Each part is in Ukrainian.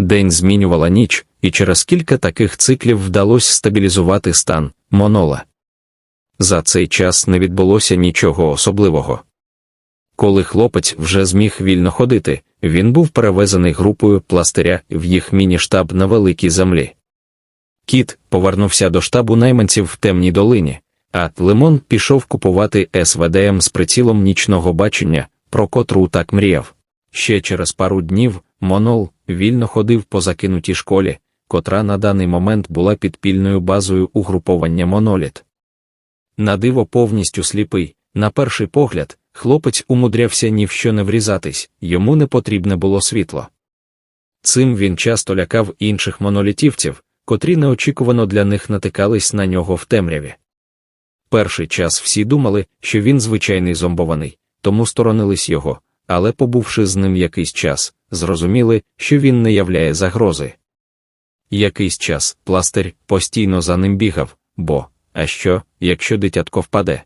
День змінювала ніч, і через кілька таких циклів вдалося стабілізувати стан монола. За цей час не відбулося нічого особливого. Коли хлопець вже зміг вільно ходити, він був перевезений групою пластиря в їх міні-штаб на великій землі. Кіт повернувся до штабу найманців в темній долині, а Лимон пішов купувати СВДМ з прицілом нічного бачення, про котру так мріяв. Ще через пару днів Монол вільно ходив по закинутій школі, котра на даний момент була підпільною базою угруповання Моноліт. На диво повністю сліпий, на перший погляд, хлопець умудрявся ні в що не врізатись, йому не потрібне було світло. Цим він часто лякав інших монолітівців, котрі неочікувано для них натикались на нього в темряві. Перший час всі думали, що він звичайний зомбований, тому сторонились його, але, побувши з ним якийсь час, зрозуміли, що він не являє загрози. Якийсь час пластир постійно за ним бігав, бо, а що, якщо дитятко впаде?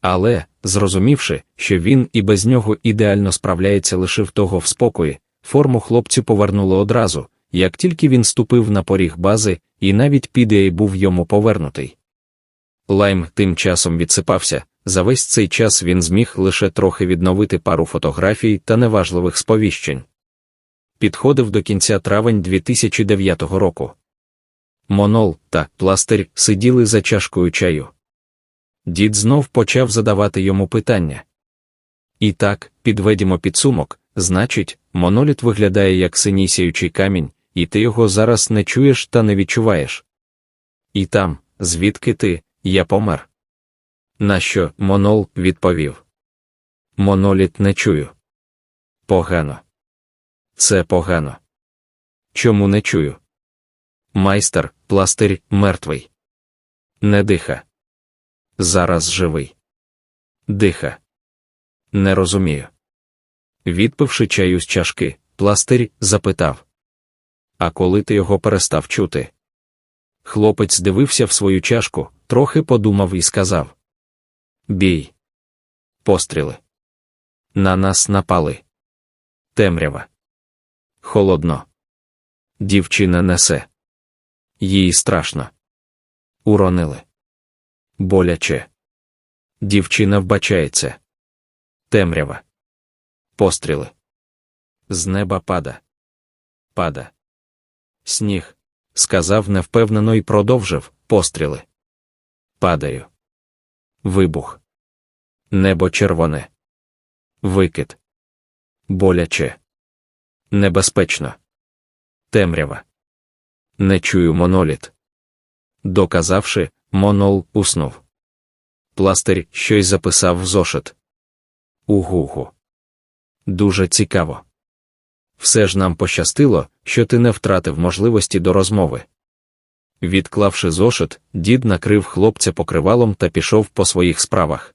Але, зрозумівши, що він і без нього ідеально справляється лишив того в спокої, форму хлопцю повернуло одразу, як тільки він ступив на поріг бази, і навіть підеї був йому повернутий. Лайм тим часом відсипався, за весь цей час він зміг лише трохи відновити пару фотографій та неважливих сповіщень. Підходив до кінця травень 2009 року. Монол та пластир сиділи за чашкою чаю. Дід знов почав задавати йому питання. І так, підведімо підсумок, значить, моноліт виглядає як синісяючий камінь, і ти його зараз не чуєш та не відчуваєш. І там, звідки ти, я помер. На що Монол відповів Моноліт не чую. Погано. Це погано. Чому не чую? Майстер, пластир, мертвий. Не диха. Зараз живий. Диха. Не розумію. Відпивши чаю з чашки, пластир запитав А коли ти його перестав чути? Хлопець дивився в свою чашку, трохи подумав і сказав Бій. Постріли. На нас напали. Темрява. Холодно. Дівчина несе. Їй страшно. Уронили. Боляче. Дівчина вбачається. Темрява. Постріли. З неба пада. Пада. Сніг. Сказав невпевнено і продовжив постріли. Падаю. Вибух. Небо червоне. Викид. Боляче. Небезпечно. Темрява. Не чую моноліт. Доказавши, монол уснув. Пластир щось записав в зошит. Угугу. Дуже цікаво. Все ж нам пощастило, що ти не втратив можливості до розмови. Відклавши зошит, дід накрив хлопця покривалом та пішов по своїх справах.